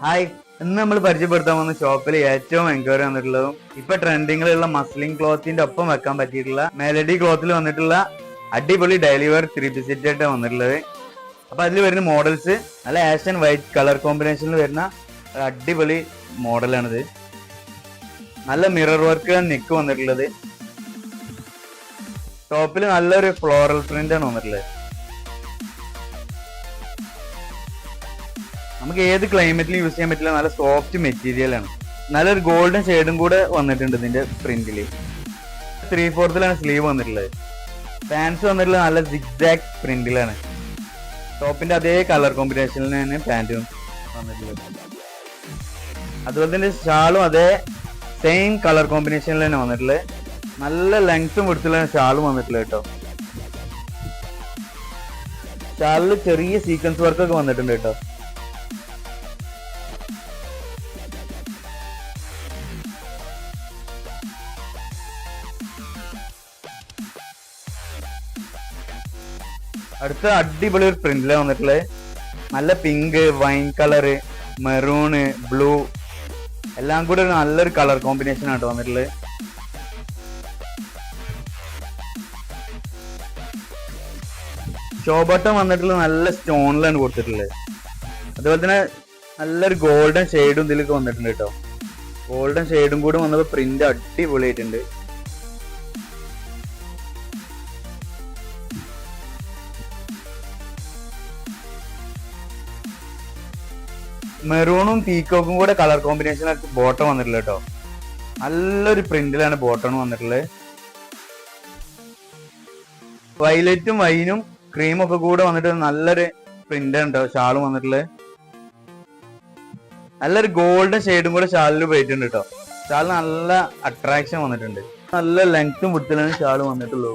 Hi ഇന്ന് നമ്മൾ പരിചയപ്പെടുത്താൻ പോകുന്ന ഷോപ്പിൽ ഏറ്റവും എൻക്വയറി വന്നിട്ടുള്ളതും ഇപ്പൊ ട്രെൻഡിങ്ങിലുള്ള മസ്ലിംഗ് ക്ലോത്തിന്റെ ഒപ്പം വെക്കാൻ പറ്റിയിട്ടുള്ള മെലഡി ക്ലോത്തിൽ വന്നിട്ടുള്ള അടിപൊളി daily wear three piece set ആയിട്ട് വന്നിട്ടുള്ളത്. അപ്പൊ അതിൽ വരുന്ന മോഡൽസ് നല്ല ആഷൻ വൈറ്റ് കളർ കോമ്പിനേഷനിൽ വരുന്ന അടിപൊളി മോഡലാണിത് നല്ല മിറർ വർക്ക് നിക്ക് വന്നിട്ടുള്ളത്. ടോപ്പിൽ നല്ലൊരു ഫ്ലോറൽ പ്രിന്റ് ആണ് വന്നിട്ടുള്ളത്. നമുക്ക് ഏത് ക്ലൈമറ്റിലും യൂസ് ചെയ്യാൻ പറ്റില്ല നല്ല സോഫ്റ്റ് മെറ്റീരിയൽ ആണ്. നല്ലൊരു ഗോൾഡൻ ഷെയ്ഡും കൂടെ വന്നിട്ടുണ്ട് ഇതിന്റെ പ്രിന്റിൽ ത്രീ ഫോർത്തിലാണ് സ്ലീവ് വന്നിട്ടുള്ളത്. പാൻസ് വന്നിട്ടുള്ളത് നല്ല സിഗ്സാക് പ്രിന്റിലാണ് ടോപ്പിന്റെ അതേ കളർ കോമ്പിനേഷനിൽ തന്നെ പാന്റും വന്നിട്ടുള്ളത്. അതുപോലെ തന്നെ ഷാളും അതേ സെയിം കളർ കോമ്പിനേഷനിൽ തന്നെ വന്നിട്ടുള്ളത്. നല്ല ലെങ്ത്തും വിടുത്തുള്ള ഷാളും വന്നിട്ടുള്ളത് കേട്ടോ. ഷാളിൽ ചെറിയ സീക്വൻസ് വർക്കൊക്കെ വന്നിട്ടുണ്ട് കേട്ടോ. അടുത്ത അടിപൊളി ഒരു പ്രിന്റിലാണ് വന്നിട്ടുള്ളത്. നല്ല pink wine colour maroon blue എല്ലാം കൂടെ ഒരു നല്ലൊരു കളർ കോമ്പിനേഷൻ ആണ് വന്നിട്ടുള്ളത്. ഷോബട്ടം വന്നിട്ടുള്ള നല്ല സ്റ്റോണിലാണ് കൊടുത്തിട്ടുള്ളത്. അതുപോലെ തന്നെ നല്ലൊരു ഗോൾഡൻ ഷെയ്ഡും ഇതിലേക്ക് വന്നിട്ടുണ്ട് കേട്ടോ. ഗോൾഡൻ ഷെയ്ഡും കൂടി വന്നപ്പോൾ പ്രിന്റ് അടിപൊളിയായിട്ടുണ്ട്. മെറൂണും പീക്കോക്കും കൂടെ കളർ കോമ്പിനേഷൻ ആയിട്ട് ബോട്ടം വന്നിട്ടില്ല കേട്ടോ നല്ലൊരു പ്രിന്റിലാണ് ബോട്ടം വന്നിട്ടുള്ളത്. വൈലറ്റും വൈനും ക്രീമും ഒക്കെ കൂടെ വന്നിട്ട് നല്ലൊരു പ്രിന്റ് ഉണ്ടോ ഷാളും വന്നിട്ടുള്ളത്. നല്ലൊരു ഗോൾഡൻ ഷെയ്ഡും കൂടെ ഷാളിൽ പോയിട്ടുണ്ട് കേട്ടോ ഷാൾ നല്ല അട്രാക്ഷൻ വന്നിട്ടുണ്ട്. നല്ല ലെങ്ത്തും വിട്ടിലാണ് ഷാൾ വന്നിട്ടുള്ളൂ.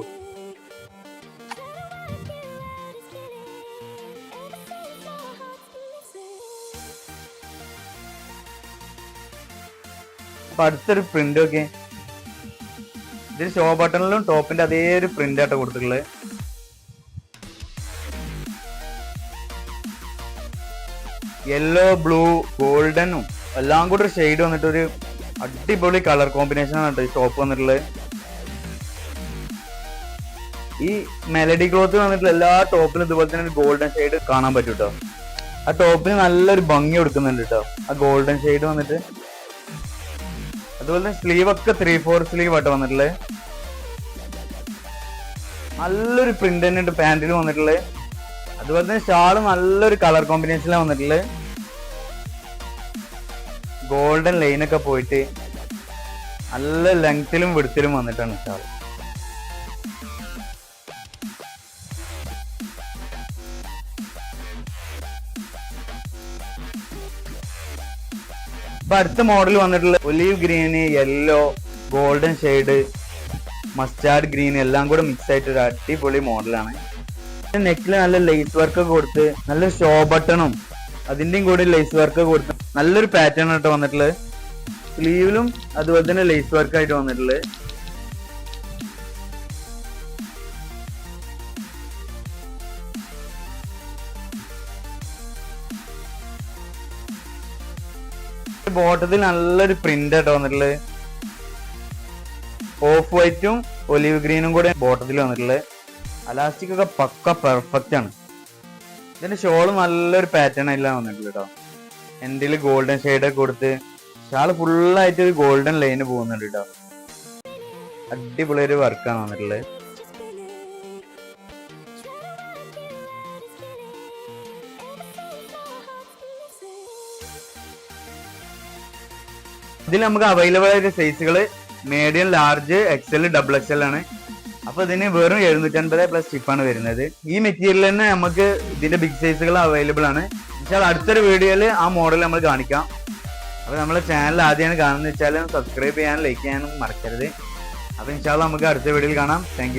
അപ്പൊ അടുത്തൊരു പ്രിന്റ് ഒക്കെ ഇതിൽ ഷോ ബട്ടണിലും ടോപ്പിന്റെ അതേ ഒരു പ്രിന്റ് ആട്ടോ കൊടുത്തിട്ടുള്ളത് യെല്ലോ ബ്ലൂ ഗോൾഡനും എല്ലാം കൂടെ ഒരു ഷെയ്ഡ് വന്നിട്ട് ഒരു അടിപൊളി കളർ കോമ്പിനേഷൻ ആണ് കേട്ടോ ഈ ടോപ്പ് വന്നിട്ടുള്ളത് ഈ മെലഡി ക്ലോത്ത് വന്നിട്ടുള്ള എല്ലാ ടോപ്പിലും ഇതുപോലെ തന്നെ ഒരു ഗോൾഡൻ ഷെയ്ഡ് കാണാൻ പറ്റും കേട്ടോ ആ ടോപ്പിന് നല്ലൊരു ഭംഗി കൊടുക്കുന്നുണ്ട് കേട്ടോ. ആ ഗോൾഡൻ ഷെയ്ഡ് വന്നിട്ട് അതുപോലെ തന്നെ സ്ലീവ് ഒക്കെ ത്രീ ഫോർ സ്ലീവ് ആയിട്ട് വന്നിട്ടുള്ളത് നല്ലൊരു പ്രിന്റ് തന്നെ ഉണ്ട് പാന്റിൽ വന്നിട്ടുള്ളത് അതുപോലെ തന്നെ ഷാൾ നല്ലൊരു കളർ കോമ്പിനേഷനിലാണ് വന്നിട്ടുള്ളത് ഗോൾഡൻ ലൈനൊക്കെ പോയിട്ട് നല്ല ലെങ്ത്തിലും വിടുത്തിലും വന്നിട്ടാണ് ഷാൾ ഇപ്പൊ അടുത്ത മോഡൽ വന്നിട്ടുള്ള olive green yellow golden shade mustard green എല്ലാം കൂടെ മിക്സ് ആയിട്ട് ഒരു അടിപൊളി മോഡലാണ് നെക്കിൽ നല്ല ലേസ് വർക്ക് കൊടുത്ത് നല്ല ഷോ ബട്ടണും അതിന്റെയും കൂടെ ലേസ് വർക്ക് കൊടുത്ത് നല്ലൊരു പാറ്റേൺ ആയിട്ട് വന്നിട്ടുള്ളത്. സ്ലീവിലും അതുപോലെ തന്നെ ലേസ് വർക്ക് ആയിട്ട് വന്നിട്ടുള്ളത്. ബോട്ടത്തിൽ നല്ലൊരു പ്രിന്റ് ആയിട്ട് വന്നിട്ടുള്ളത് ഓഫ് വൈറ്റും ഒലിവ് ഗ്രീനും കൂടെ ബോട്ടത്തിൽ വന്നിട്ടുള്ളത് അലാസ്റ്റിക് ഒക്കെ പക്ക പെർഫെക്റ്റ് ആണ്. ഇതിന്റെ ഷോൾ നല്ലൊരു പാറ്റേൺ എല്ലാം വന്നിട്ടുള്ളത് കേട്ടോ എൻഡിൽ ഗോൾഡൻ ഷെയ്ഡ് ഒക്കെ കൊടുത്ത് ഷാൾ ഫുള്ളായിട്ട് ഒരു ഗോൾഡൻ ലൈന് പോകുന്നുണ്ട് കേട്ടോ അടിപൊളി ഒരു വർക്കാണ് വന്നിട്ടുള്ളത് ഇതിൽ നമുക്ക് അവൈലബിൾ ആയിട്ട് സൈസുകൾ medium large XL double XL ആണ്. അപ്പൊ ഇതിന് വെറും എഴുന്നൂറ്റി അൻപത് പ്ലസ് ഷിപ്പാണ് വരുന്നത്. ഈ മെറ്റീരിയൽ തന്നെ നമുക്ക് ഇതിന്റെ ബിഗ് സൈസുകൾ അവൈലബിൾ ആണ്. വെച്ചാൽ അടുത്തൊരു വീഡിയോയിൽ ആ മോഡൽ നമ്മൾ കാണിക്കാം. അപ്പൊ നമ്മളെ ചാനൽ ആദ്യമാണ് കാണുന്നത് വെച്ചാൽ സബ്സ്ക്രൈബ് ചെയ്യാനും ലൈക്ക് ചെയ്യാനും മറക്കരുത്. അപ്പൊ ഇൻഷാല്ല നമുക്ക് അടുത്ത വീഡിയോയിൽ കാണാം. താങ്ക്